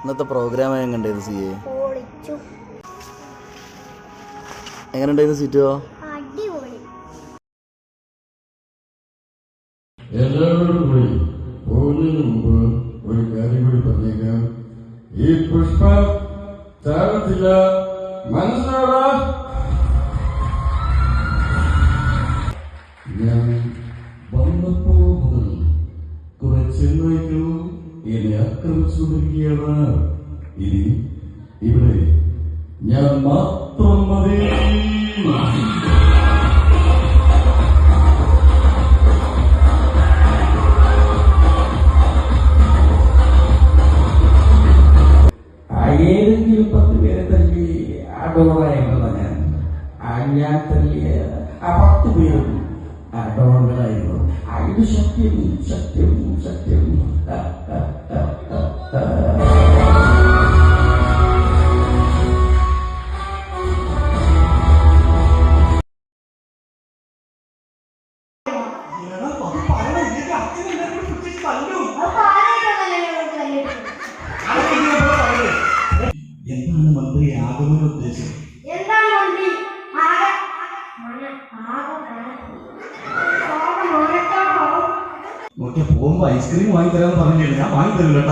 ഇന്നത്തെ പ്രോഗ്രാം എങ്ങനെയുണ്ടായിരുന്നു C A പൊളിച്ചു. എങ്ങനെയുണ്ടായിരുന്നു സിറ്റോ അടിപൊളി. എല്ലാവരോടും കൂടി പോകുന്നതിന് മുമ്പ് ഒരു കാര്യം കൂടി പറഞ്ഞേക്കാം. ഈ പുഷ്പ ചാരത്തില്ല മനസ്സിലാടാ ഞാൻ വന്നപ്പോ മുതൽ കുറെ എന്നെ ആക്രമിച്ചുകൊണ്ടിരിക്കുകയാണ് ഇനി ഇവിടെ ഞാൻ മാത്രം മതി. ഏതെങ്കിലും പത്ത് പേരെ തല്ലി അടോളായിരുന്നതാ ഞാൻ ആ ഞാൻ. തല്ലിയ ആ പത്ത് പേരും അടോളായിരുന്നു അതിന് സത്യം സത്യം സത്യം നോക്കിയ പോകുമ്പോ ഐസ്ക്രീം വാങ്ങി തരാന്ന് പറഞ്ഞില്ല ഞാൻ വാങ്ങി തരില്ല